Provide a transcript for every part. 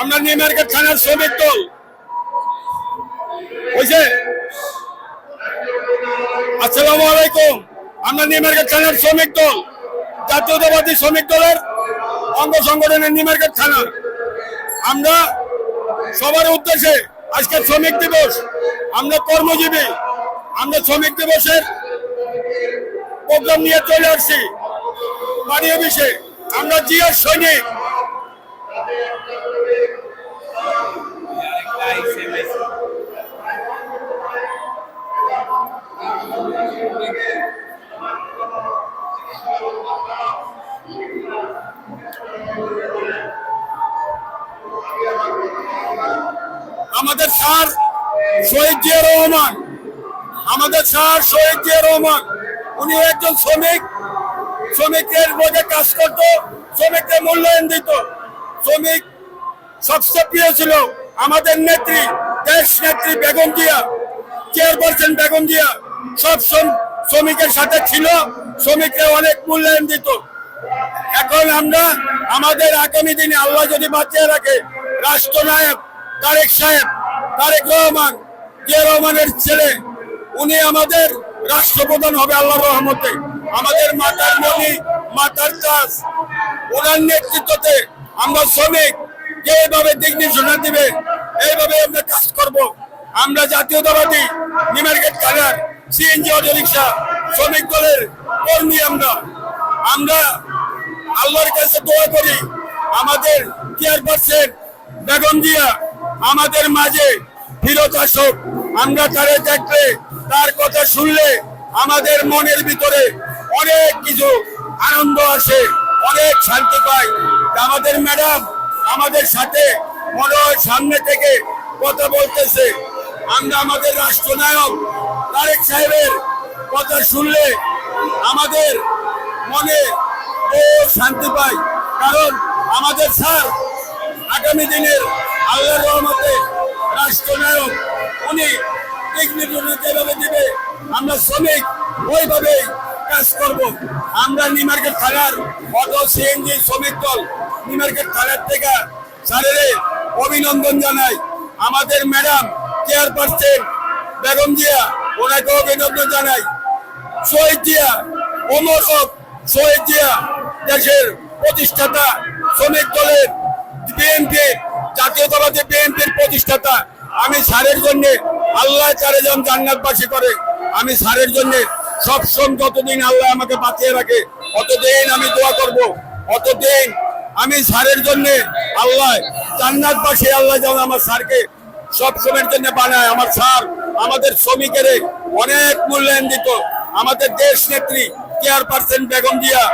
আমরা new market থানার শ্রমিক দল। বুঝছে আসসালামু আলাইকুম। আমরা নিউ মার্কেট থানার শ্রমিক দল, জাতীয়তাবাদী শ্রমিক দলের অঙ্গ সংগঠনের নিউ মার্কেট থানা। আমরা সবার উদ্দেশ্যে আজকে শ্রমিক দিবস, আমরা কর্মজীবী, আমরা শ্রমিক দিবসের প্রোগ্রাম নিয়ে চলে আসছি। বাড়ি অফিসে আমরা জিয়ার সৈনিক স্যার, শহীদ জিয়া রহমান। আমাদের স্যার শহীদ জিয়া রহমান, উনি একজন শ্রমিক। শ্রমিকের মধ্যে কাজ করত, শ্রমিকদের মূল্যায়ন দিত। শ্রমিক সবচেয়ে প্রিয় ছিল আমাদের নেত্রী, দেশ নেত্রী বেগম জিয়া, চেয়ারপারসন বেগম জিয়া। সব শ্রম- শ্রমিকের সাথে ছিল শ্রমিককে অনেক মূল্যায়ন দিত। এখন আমরা, আমাদের আগামী দিনে আল্লাহ যদি বাঁচিয়ে রাখে, রাষ্ট্রনায়ক তারেক সাহেব তারেক রহমান জিয়া রহমানের ছেলে, উনি আমাদের রাষ্ট্রপ্রধান হবে আল্লাহ রহমতে। আমাদের মাতার মনি মাতার চাষ ওনার নেতৃত্বতে আমরা শ্রমিক যেভাবে দিক নির্দেশনা দিবে, এইভাবে আমরা কাজ করব। আমরা জাতীয়তাবাদী নিমার্কেট কালার, সিএনজি অটো রিক্সা শ্রমিক দলের কর্মী আমরা। আমরা আল্লাহর কাছে দোয়া করি, আমাদের চেয়ারপারসন বেগম জিয়া, আমাদের মাঝে ফিরত আসুক। আমরা তারে দেখলে, তার কথা শুনলে আমাদের মনের ভিতরে অনেক কিছু আনন্দ আসে, অনেক শান্তি পাই আমাদের ম্যাডাম আমাদের সাথে মনে সামনে থেকে কথা বলতেছে। আমরা আমাদের রাষ্ট্রনায়ক তারেক সাহেবের কথা শুনলে আমাদের মনে ও শান্তি পাই কারণ আমাদের স্যার আগামী দিনের আল্লাহর রহমতে রাষ্ট্রনায়ক, উনি যেভাবে দিবে, আমরা শ্রমিক ওইভাবে কাজ করব। আমরা নিমার্কেট থানার অটো সিএনজি শ্রমিক দল, নিমার্কেট থানার থেকে স্যারের অভিনন্দন জানাই। আমাদের ম্যাডাম, চেয়ারপারসন বেগম জিয়া ওনাকে অভিনন্দন জানাই। শহীদ জিয়া অমর হোক, শহীদ জিয়া, দেশের প্রতিষ্ঠাতা, শ্রমিক দলের বিএনপি জাতীয়তাবাদী বিএনপির প্রতিষ্ঠাতা। আমি স্যারের জন্য আল্লাহ চারে জন জান্নাতবাসী করে, আমি স্যারের জন্য সব সময় যতদিন আল্লাহ আমাকে বাঁচিয়ে রাখে, অতদিন আমি দোয়া করব, অতদিন আমি স্যারের জন্য আল্লাহ জান্নাতবাসী আল্লাহ যেন আমার স্যারকে সব সময়ের জন্য বানায়। আমার স্যার আমাদের শ্রমিকের অনেক মূল্যায়ন দিত। আমাদের দেশ নেত্রী চেয়ারপারসন বেগম জিয়া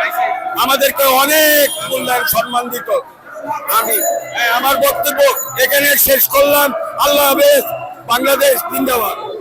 আমাদেরকে অনেক মূল্যায়ন সম্মান দিত। আমি। আমার বক্তব্য এখানে শেষ করলাম। আল্লাহ হাফেজ। বাংলাদেশ জিন্দাবাদ।